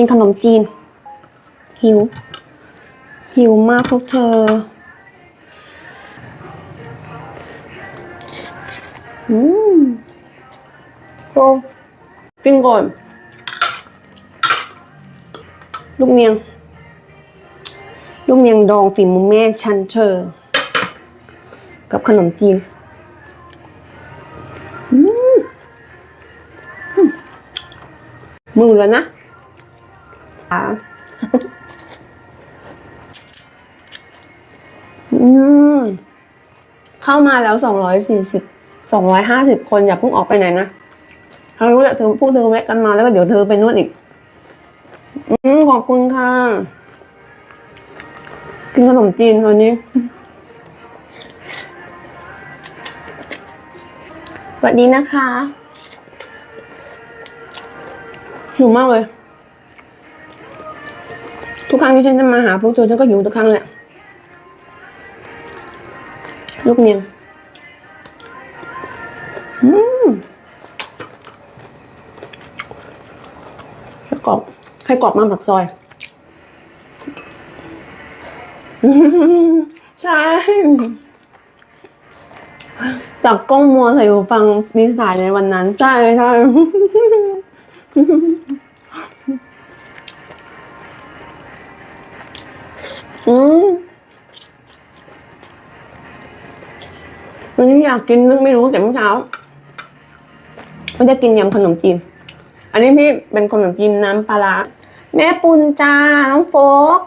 กินขนมจีน หิว หิวมากพวกเธออืมโอ้กินก่อนลูกเนียง ลูกเนียงดองฝีมือแม่ชันเชอร์กับขนมจีนอืมอืมมือแล้วนะ อ่าอืม เข้ามาแล้วสองร้อยสี่สิบสองร้อยห้าสิบคนอย่าเพิ่งออกไปไหนนะเขารู้แหละเธอพวกเธอแวะกันมาแล้วก็เดี๋ยวเธอไปนวดอีก อืมขอบคุณค่ะ กินขนมจีนวันนี้สวัสดีนะคะหิวมากเลย ทุกครั้งที่ฉันจะมาหาพวกเธอฉันก็หิวทุกครั้งแหละ ลูกเนียงอืมไข่กรอบไข่กรอบมากผักซอยอืมใช่จากกล้องมัวใส่หูฟังนิสัยในวันนั้น ใช่ใช่ อยากกินนึกไม่รู้แต่เมื่อเช้าไม่ได้กินยำขนมจีน อันนี้พี่เป็นขนมจีนน้ำปลาแม่ปุนจ้าน้องโฟก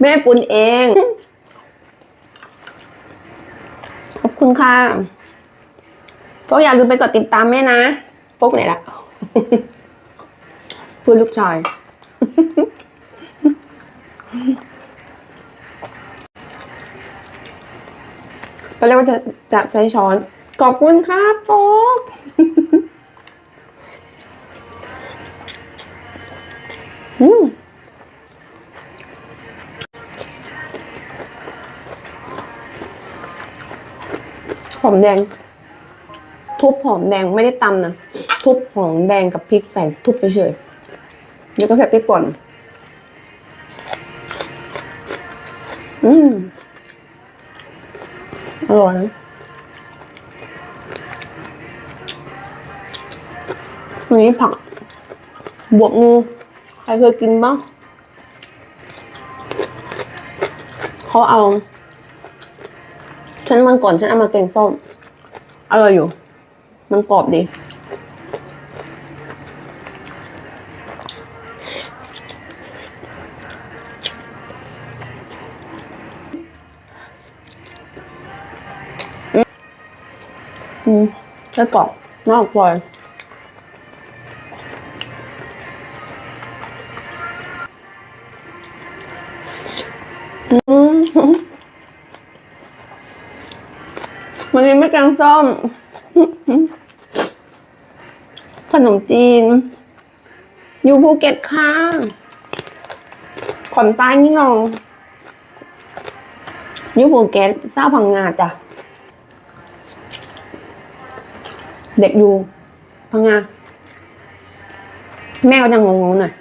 แม่ปุนเอง ขอบคุณค่ะก็อย่าลืมไปกดติดตามแม่นะโฟกไหนละพูดลูกชาย ตอนแรกว่าจะจะใช้ช้อน ขอบคุณครับโฟกอืมหอมแดง ทุบหอมแดงไม่ได้ตำนะทุบหอมแดงกับพริกใส่ทุบเฉยๆแล้วก็ใส่พริกป่นอืม อร่อยนะวันนี้ผัก บวบงู ใครเคยกินบ้างเขาเอา ฉันมันก่อนฉันเอามาแกงส้ม อร่อยอยู่ มันกรอบดี อืมไส้กรอกนอกปล่อยอืมวันนี้ไม่แกงส้ม ขนมจีน อยู่ภูเก็ตค่ะขอนใต้นี่น้องอยู่ภูเก็ตเศร้าพังงาจ้ะ เด็กอยู่พังงาแม่ก็จะงงๆหน่อย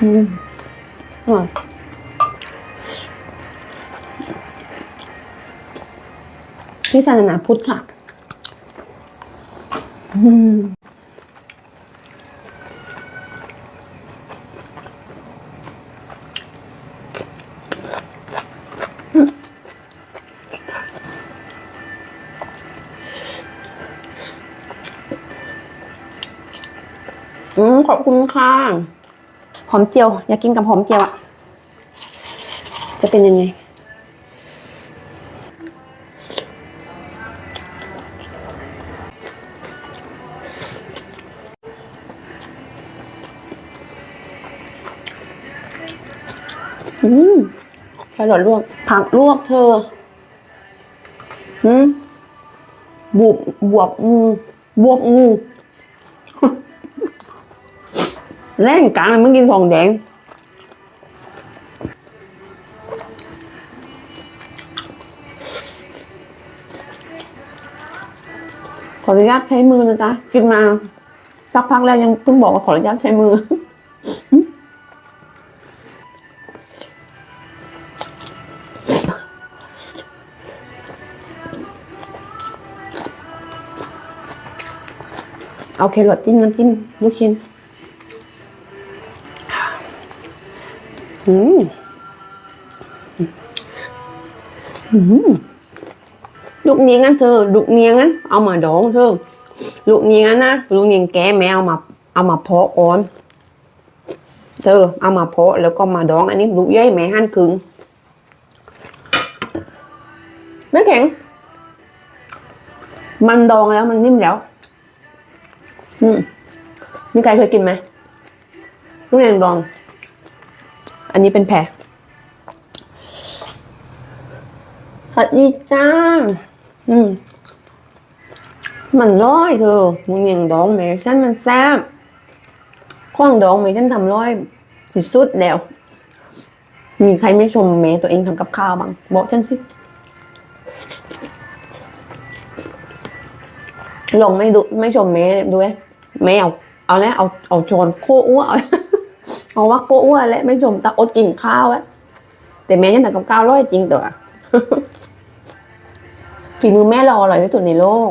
อืมอร่อยพี่ศาสนาพุทธค่ะ อืม ขอบคุณค่ะหอมเจียว อยากกินกับหอมเจียวอะจะเป็นยังไง อืมแครอทลวก ผักลวกเธอ อืมบุบบวบงูบวบงู แรงกลางเลยมันกินของแดงขออนุญาตใช้มือนะจ๊ะกินมา สักพักแล้วยังเพิ่งบอกว่าขออนุญาตใช้มือเอาแครอทจิ้มน้ำจิ้มลูกชิ้น อืมอืมลูกเนียงั้นเธอ ลูกเนียงั้น เอามาดองเธอ ลูกเนียงั้นนะ ลูกเนียงแกแม่เอามา เอามาเพาะก่อน เธอ เอามาเพาะแล้วก็มาดอง อันนี้ลูกย่อยแม่หั่นครึ่งไม่แข็ง มันดองแล้วมันนิ่มแล้ว อืมมีใครเคยกินไหมลูกเนียงดอง อันนี้เป็นแพรสวัสดีจ้า อืม มันร้อยเธอมึงยังดองแม่ฉันมันแซ่บข้องดองแม่ฉันทำร้อยสิสุดแล้ว มีใครไม่ชมแม่ตัวเองทำกับข้าวบ้างบอกฉันสิลองไม่ดูไม่ชมแม่ด้วยแม่เอาเอาแล้วเอาเอาชนโคอ้วเอา เขาว่าโก้อ้วนและไม่ชมตาอดกินข้าวอะแต่แม่ยังทำกับข้าวร่อยจริงตัวฝีมือแม่รออร่อยที่สุดในโลก